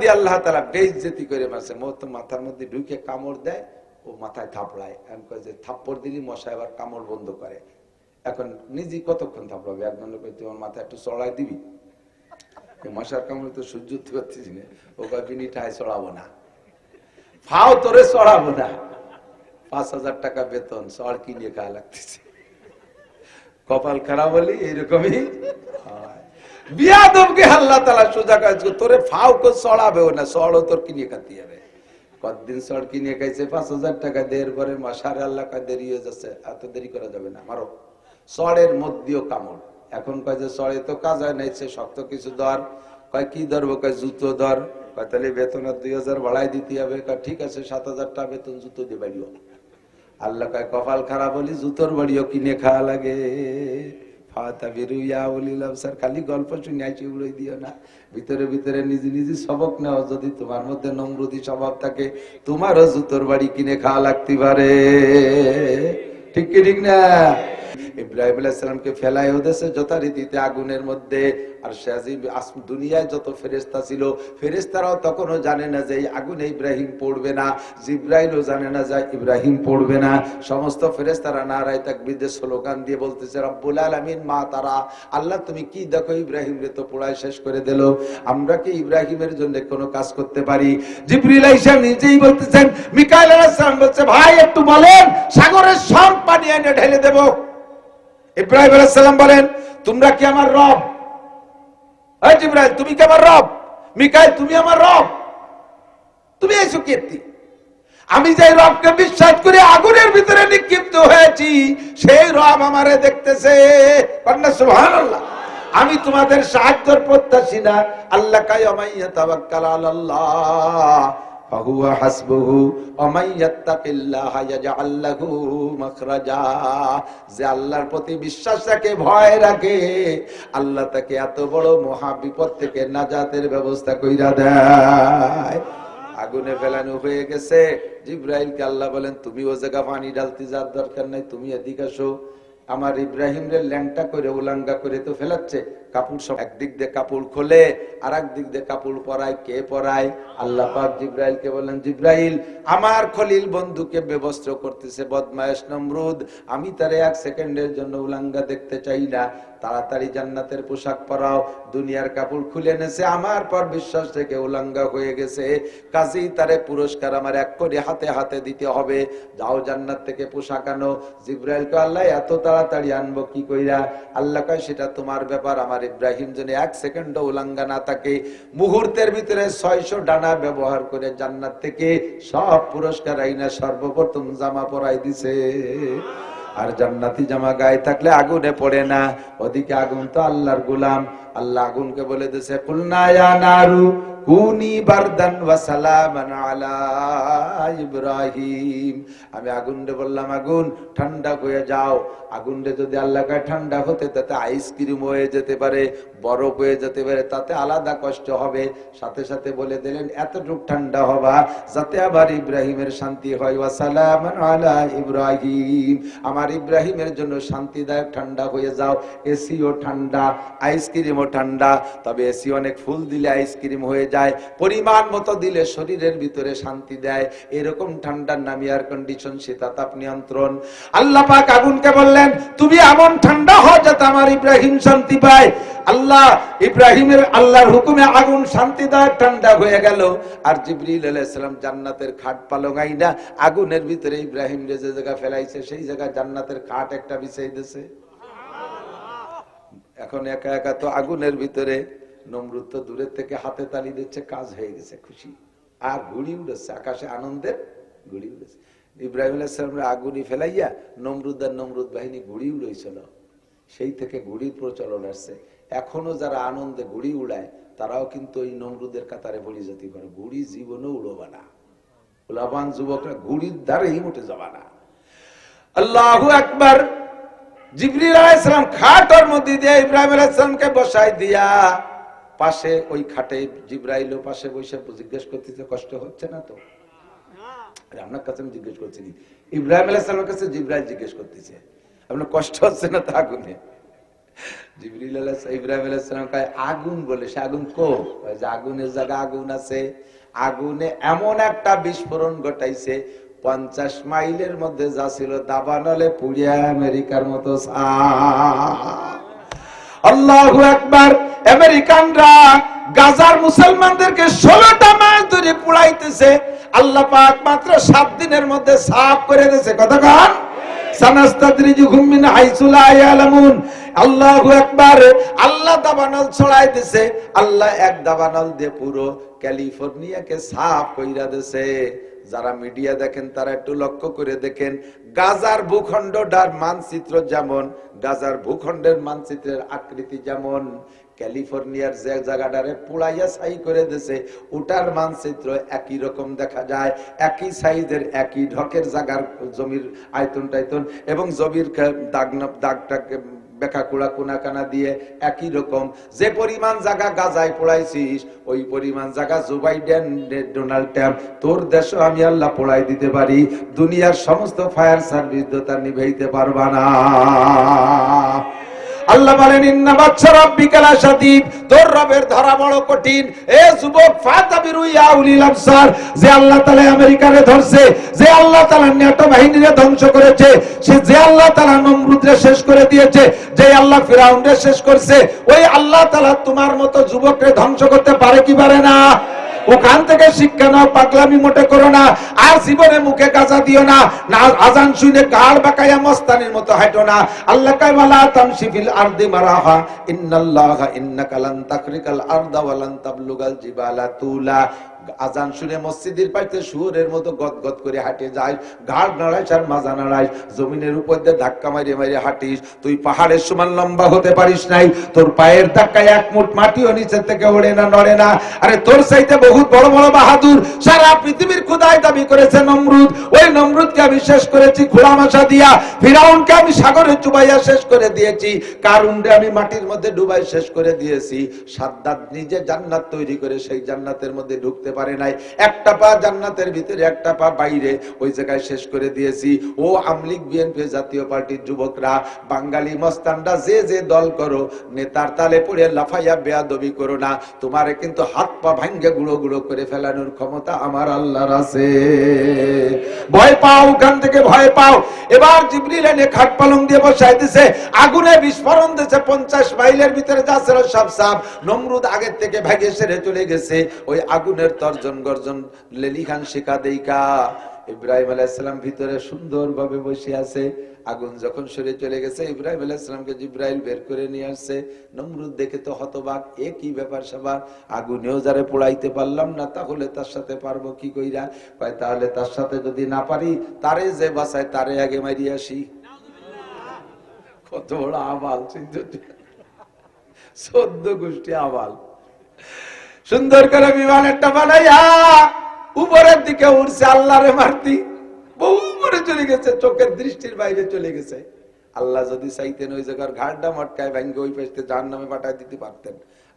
দিয়ে আল্লাহ তালা করে মাসে মাথার মধ্যে ঢুকে কামড় দেয়, ও মাথায় থাপড়ায়। কই যে থাপ্পড় দিলি মশা এবার কামড় বন্ধ করে। এখন নিজে কতক্ষণ থাপড়াবে? মাথায় একটু চড়াই দিবি? মশার কামড়ে তো সহ্য করতে পারছিস না। ও ঠায় চড়াবো না। ফাও তোরে চড়াবো না। পাঁচ হাজার টাকা বেতন, চড় কিনে খাওয়া লাগতেছে। কপাল খারাপ বলি এইরকমই। বিয়াদবকে আল্লাহ তালা সোজা কাজ তোরে ফাও কো চড়াবেও না চড়ও তোর কিনে খাতে হবে। কতদিন চড় কিনে খাইছে? পাঁচ হাজার টাকা দেড় পরে মাসারে আল্লাহ কাজ দেরি হয়ে যাচ্ছে এত দেরি করা যাবে না, মারো। চড়ের মধ্যেও কামড়। এখন কয় যে চড়ে তো কাজ হয় নাই, সে শক্ত কিছু ধর। কয় কি ধরবো? কয় জুতো ধর। কয় তাহলে বেতনের দুই হাজার বাড়াই দিতে হবে। কয় ঠিক আছে, সাত হাজার টাকা বেতন জুতো দিয়ে বাড়িও। আল্লাহ কয়, কপাল খারাপ বলি জুতোর বাড়িও কিনে খাওয়া লাগে। খালি গল্প শুনিয়াছি উড়াই দিও না। ভিতরে ভিতরে নিজে নিজে সবক নাও, যদি তোমার মধ্যে নম্রতি স্বভাব থাকে, তোমারও জুতোর বাড়ি কিনে খাওয়া লাগতে পারে। ঠিক কি ঠিক না? ইব্রাহিম আলাইসালামকে ফেলাই ওদেশে যথারীতিতে আগুনের মধ্যে। আর সাজি দুনিয়ায় যত ফেরেস্তা ছিল ফেরেস্তারাও তখনও জানে না যে আগুনে ইব্রাহিম পড়বে না, জিব্রাইলও জানে না যে ইব্রাহিম পড়বে না। সমস্ত ফেরেস্তারা নারায় তাক বিদেশ স্লোগান দিয়ে বলতেছে, রব্বুল আলামিন, মা তারা, আল্লাহ তুমি কি দেখো? ইব্রাহিম রে তো পোড়ায় শেষ করে দিল। আমরা কি ইব্রাহিমের জন্য কোনো কাজ করতে পারি? জিব্রিল নিজেই বলতেছেন, মিকাইল আলাইহিস সালাম বলছে, ভাই, একটু বলেন, সাগরের সব পানি এনে ঢেলে দেবো। ইব্রাহিম আলাইসাল্লাম বলেন, তোমরা কি আমার রব? জিব্রাইল, তুমি কি আমার রব? মিকাইল, তুমি আমার রব। তুমি এসো কীর্তি আমি যে রবকে বিশ্বাস করে, আগুনের ভিতরে নিক্ষিপ্ত হয়েছি, সেই রব আমারে দেখতেছে। আমি তোমাদের সাহায্যের প্রত্যাশী না। আল্লাহ কাই আমাইয়া তাবাক্কাল আলাল্লাহ। ফাহুয়া হাসবুহু মাখরাজা। যে আল্লাহর প্রতি বিশ্বাস রাখে, ভয় রাখে, আল্লাহ তাকে এত বড় মহা বিপদ থেকে নাজাতের ব্যবস্থা কইরা দেয়। আগুনে ফেলানো হয়ে গেছে। জিব্রাইলকে আল্লাহ বলেন, তুমি ও জায়গা পানি ঢালতে যার দরকার নাই, তুমি এদিকে আসো। আমার ইব্রাহিম রে ল্যাংটা করে উলাঙ্গা করে তো ফেলাচ্ছে। কাপড় সব একদিক দিয়ে কাপড় খোলে আর একদিক দিয়ে কাপড় পরায়। কে পরায়? আল্লাহ পাক জিব্রাইলকে বললেন, জিব্রাইল, আমার খলিল বন্ধুকে ব্যবস্থ করতেছে বদমায়েশ নমরুদ। আমি তারে এক সেকেন্ডের জন্য উলাঙ্গা দেখতে চাই না। তাড়াতাড়ি জান্নাতের পোশাক পরাও। দুনিয়ার কাপড় খুলে এনেছে। আমার পর বিশ্বাস থেকে উলাঙ্গা হয়ে গেছে। কাজেই তারে পুরস্কার আমার এক করে হাতে হাতে দিতে হবে। যাও জান্নাত থেকে পোশাক আনো। জিব্রাইলকে, আল্লাহ, এত তাড়াতাড়ি আনব কি কইরা? আল্লাহ কয়, সেটা তোমার ব্যাপার, আমার ইব্রাহিম যেন এক সেকেন্ড উলাঙ্গা না থাকে। মুহূর্তের ভিতরে ছয়শো ডানা ব্যবহার করে জান্নাত থেকে সব পুরস্কার আইনা সর্বপ্রথম জামা পরাই দিছে। আর জান্নাতি জামা গায়ে থাকলে আগুনে পড়ে না। ওদিকে আগুন তো আল্লাহর গুলাম। আল্লাহ আগুনকে বলে দিছে কুলনায়া নারু কুনি বারদান ওয়া সালামান আলা ইব্রাহিম। আমি আগুনরে বললাম, আগুন, ঠান্ডা হয়ে যাও। আগুনরে যদি আল্লাহ কায় ঠান্ডা হতে, তাতে আইসক্রিম হয়ে যেতে পারে, বরফ হয়ে যেতে পারে, তাতে আলাদা কষ্ট হবে। সাথে সাথে বলে দিলেন, এতটুক ঠান্ডা হবা, যাতে আবার ইব্রাহিমের শান্তি হয়। ওয়া সালামান আলা ইব্রাহিম। আমার ইব্রাহিমের জন্য শান্তিদায়ক ঠান্ডা হয়ে যাও। এসিও ঠান্ডা, আইসক্রিমও ঠান্ডা, তবে এসি অনেক ফুল দিলে আইসক্রিম হয়ে যায়, পরিমাণ মতো দিলে শরীরের ভিতরে শান্তি দেয়। এরকম ঠান্ডার নাম এয়ার কন্ডিশন শীতাতাপ নিয়ন্ত্রণ। আল্লাহ পাক আগুনকে বললেন, তুমি এমন ঠান্ডা হও যাতে আমার ইব্রাহিম শান্তি পায়। আল্লাহ ইব্রাহিমের আল্লাহর হুকুমে আগুন শান্তিদায়ক ঠান্ডা হয়ে গেল। আর জিবরিল আলাইহিসসালাম জান্নাতের খাট পালঙাই না আগুনের ভিতরে ইব্রাহিম যে জায়গা ফেলাইছে, সেই জায়গা জান্নাতের খাট একটা বিছাই দিয়েছে এখন একা একা তো আগুনের ভিতরে নমরুদ তো দূরের থেকে হাতে তালি দিচ্ছে, কাজ হয়ে গেছে, খুশি। আর ঘুড়ি উড়েছে, আকাশে আনন্দের ঘুড়ি উড়েছে। ইব্রাহিম আলাইসালামের আগুনি ফেলাইয়া নমরুদ আর নমরুদ বাহিনী ঘুড়ি উড়েছিল সেই থেকে ঘুড়ির প্রচলন আসছে। এখনও যারা আনন্দে ঘুড়ি উড়ায়, তারাও কিন্তু ওই নমরুদের কাতারে পরিণতি করে। ঘুড়ি জীবনে উড়োবা না। উলাবান যুবকরা ঘুড়ির দ্বারেই উঠে যাবা না। আল্লাহ একবার জিবরিল আলাইহিসসালাম খাটের মধ্যে দিয়ে ইব্রাহিম আলাইহিসসালামকে বসাই দিয়া পাশে ওই খাটে জিব্রাইলও পাশে বসে জিজ্ঞেস করতেছে কষ্ট হচ্ছে না তো? আপনার কাছে আমি জিজ্ঞেস করছি ইব্রাহিম আলাইহিসসালামের কাছে জিব্রাইল জিজ্ঞেস করতেছে। আপনার কষ্ট হচ্ছে না তা আগুনে? জিবরিল ইব্রাহিম আলাইহিসসালাম কয়, আগুন বলে, সে আগুন কো যে আগুনের জায়গা আগুন আছে। আগুনে এমন একটা বিস্ফোরণ ঘটাইছে, পঞ্চাশ মাইলের মধ্যে যা ছিল দাবানলে পুড়িয়া আমেরিকার মতো আল্লাহু একবার আমেরিকানরা গাজার মুসলমানদেরকে ষোলোটা মাস ধরে পুড়াইতেছে। আল্লাহ পাক মাত্র সাত দিনের মধ্যে সাফ করে দিয়েছে। আল্লাহ এক দাবানল দিয়ে পুরো ক্যালিফোর্নিয়াকে সাফ কইরা দিছে। যারা মিডিয়া দেখেন, তারা একটু লক্ষ্য করে দেখেন, গাজার ভূখণ্ডটার মানচিত্র যেমন, গাজার ভূখণ্ডের মানচিত্রের আকৃতি যেমন, ক্যালিফোর্নিয়ার যে জায়গাটারে পুড়াইয়া ছাই করে দিছে, ওটার মানচিত্র একই রকম দেখা যায়, একই সাইজের একই ঢকের জায়গার জমির আয়তন টাইতন এবং জমির দাগ দাগটাকে বেকা কুড়া কোনা কানা দিয়ে একই রকম। যে পরিমাণ জায়গা গাজায় পোড়াইছিস, ওই পরিমাণ জায়গা জুবাইডেন ডোনাল্ড ট্রাম্প। তোর দেশও আমি আল্লাহ পোড়াই দিতে পারি। দুনিয়ার সমস্ত ফায়ার সার্ভিস তার নিভাইতে পারবা না। আল্লাহ বলেন, ইন্না তোর রবের ধরা বড় কঠিন। এ যুবক উলিল যে আল্লাহ তাআলা আমেরিকারে ধরছে, যে আল্লাহ তাআলা নেটো ধ্বংস করেছে, সে যে আল্লাহ তাআলা নমরুদরে শেষ করে দিয়েছে যে আল্লাহ ফিরাউনরে শেষ করছে, ওই আল্লাহ তাআলা তোমার মতো যুবকরে ধ্বংস করতে পারে কি পারে না? ওখান থেকে শিক্ষা নাও, পাগলামি মোটে করো না। আর জীবনে মুখে কাজা দিও না। না, আজান শুনে কার বাকায়া মস্তানির মতো হাঁটো না। আল্লাহ কাইমালা মালা আর্দি মারাহা। ইন্নাল্লাহ ইন্নাকা কালান তাকরিকাল আরদা ওয়ালান তাবলুগাল জিবালা তুলা। আজান শুনে মসজিদের পাইতে শুয়োরের মতো গদগদ করে হাঁটে যায়। ঘাড় নাড়াইস আর মাজা নাড়াইস জমিনের উপর দিয়ে ধাক্কা মারিয়ে মারিয়ে হাঁটিস। তুই পাহাড়ের সমান লম্বা হতে পারিস নাই। তোর পায়ের ধাক্কায় এক মুঠ মাটিও নিচের থেকে ওড়ে না, নড়ে না। আরে তোর চাইতে বহুত বড় বড় বাহাদুর। সারা পৃথিবীর খুদায় দাবি করেছে নমরুদ। ওই নমরুদকে আমি শেষ করেছি খোলা মাসা দিয়া। ফিরাউনকে আমি সাগরে চুবাইয়া শেষ করে দিয়েছি। কারুনরে আমি মাটির মধ্যে ডুবাই শেষ করে দিয়েছি। সাদ্দাত নিজে জান্নাত তৈরি করে সেই জান্নাতের মধ্যে ঢুকতে পারে নাই। একটা পা জান্নাতের ভিতরে, একটা পা বাইরে। ওই জায়গায় শেষ করে দিয়েছি। ও আমলিক বিএনপি জাতীয় পার্টির যুবকরা, বাঙালি মস্তানরা, যে যে দল করো, নেতার তালে পড়ে লাফাইয়া বেয়াদবি করো না। তোমারে কিন্তু হাত পা ভাঙ্গে গুঁড়ো গুঁড়ো করে ফেলানোর ক্ষমতা আমার আল্লাহর আছে। ভয় পাও ওখান থেকে ভয় পাও। এবার জিবরিল এনে খাট পালং দিয়ে বসাই দিছে। আগুনে বিস্ফোরণ দিছে পঞ্চাশ মাইলের ভিতরে যা ছিল সব সাপ নমরুদ আগের থেকে ভাগে সেরে চলে গেছে। ওই আগুনের তর্জন গর্জন লেলিখান শেখা দেইকা ইব্রাহিম আলাইসালাম ভিতরে সুন্দর ভাবে বসে আছে। আগুন যখন সরে চলে গেছে, ইব্রাহিম আলাইসালামকে জিব্রাইল বের করে নিয়ে আসছে। নমরুদ দেখে তো হতবাক, এ কি ব্যাপার স্যাপার আগুনেও যারে পোড়াইতে পারলাম না, তাহলে তার সাথে পারব কি কইরা? কয়, তাহলে তার সাথে যদি না পারি, তারে যে বাসায় তারে আগে মারি আসি। কত বড় আবাল চোদ্দ গোষ্ঠী আবাল। সুন্দর করে বিমান একটা বানাইয়া উপরের দিকে উঠছে আল্লাহরে মারতি। বহু উপরে চলে গেছে, চোখের দৃষ্টির বাইরে চলে গেছে। আল্লাহ যদি চাইতেন ওই জায়গার ঘাটটা মটকায় ভাঙ্গে ওই পেছতে যার নামে পাঠায় দিতে পারতেন।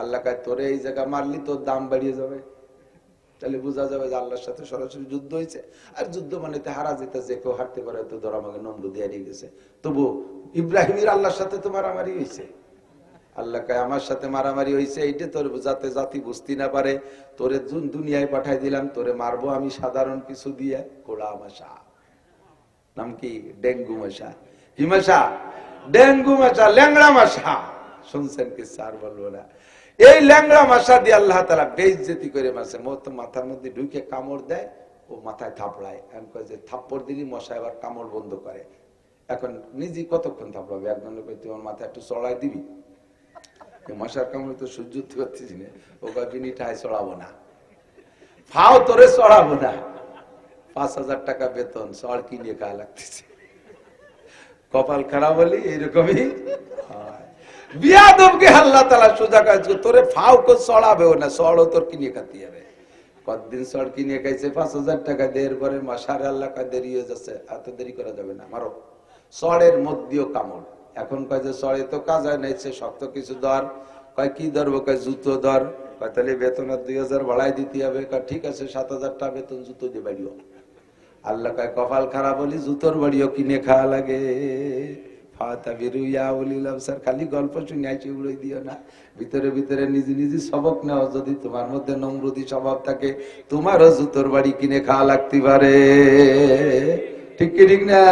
আল্লাহ কায়, তোরে এই জায়গা মারলি তোর দাম বাড়িয়ে যাবে। তাহলে বোঝা যাবে যে আল্লাহর সাথে সরাসরি যুদ্ধ হয়েছে। আর যুদ্ধ মানে তো হারা যেতে যে কেউ হারতে পারে, তো ধর আমাকে নম্র দিয়ে গেছে। তবু ইব্রাহিমের আল্লাহর সাথে তো মারামারি হয়েছে। আল্লাহ কয়, আমার সাথে মারামারি হয়েছে এইটা তোর যাতে জাতি বুঝতে না পারে। তোরে দুনিয়ায় পাঠাই দিলাম, তোরে মারবো আমি সাধারণ কিছু দিয়ে। কোড়া মশা নাম কি? ডেঙ্গু মশা কি মশা ডেঙ্গু মশা ল্যাংড়া মশা শুনছেন কি স্যার বলব না? এই ল্যাংড়া মশা দিয়ে আল্লাহ তালা বেইজ্জতি করে মাসে মত মাথার মধ্যে ঢুকে কামড় দেয়, ও মাথায় থাপড়ায়। আমি কয়, যে থাপ্পড় দিলি, মশা এবার কামড় বন্ধ করে। এখন নিজে কতক্ষণ থাপড়াবে? একজন লোক তোমার মাথায় একটু চড়াই দিবি? মশার কামড়ে তো সহ্য করতে পারছিস না। ও কবিনি ঠায় চড়াবো না। ফাও তোরে চড়াবো না। পাঁচ হাজার টাকা বেতন, চড় কিনে খাওয়া লাগতেছে। কপাল খারাপ হলি এইরকমই। বিয়াদবকে আল্লাহ তালা সোজা কাজ তোরে ফাও কো না, চড়ও তোর কিনে খাতে হবে। কতদিন চড় কিনে খাইছে? পাঁচ হাজার টাকা দেওয়ার পরে মাসারে আল্লাহ দেরি হয়ে যাচ্ছে এত দেরি করা যাবে না। মারো। চড়ের মধ্যেও কামড়। এখন কয় যে তো কাজ সে শক্ত কিছু ধর। কয়, কি ধরবো? কয়, জুতো ধর। কয়, তাহলে বেতন আর দুই হাজার বাড়াই দিতে হবে। কয়, ঠিক আছে, সাত হাজার টাকা বেতন জুতো দিয়ে বাড়িও। আল্লাহ কয়, কপাল খারাপ বলি জুতোর বাড়িও কিনে খাওয়া লাগে। খালি গল্প শুনে উড়াই দিও না। ভিতরে ভিতরে নিজে নিজে সবক নেওয়া যদি তোমার মধ্যে নম্রতি স্বভাব থাকে, তোমারও জুতোর বাড়ি কিনে খাওয়া লাগতে পারে। ঠিক কি ঠিক না?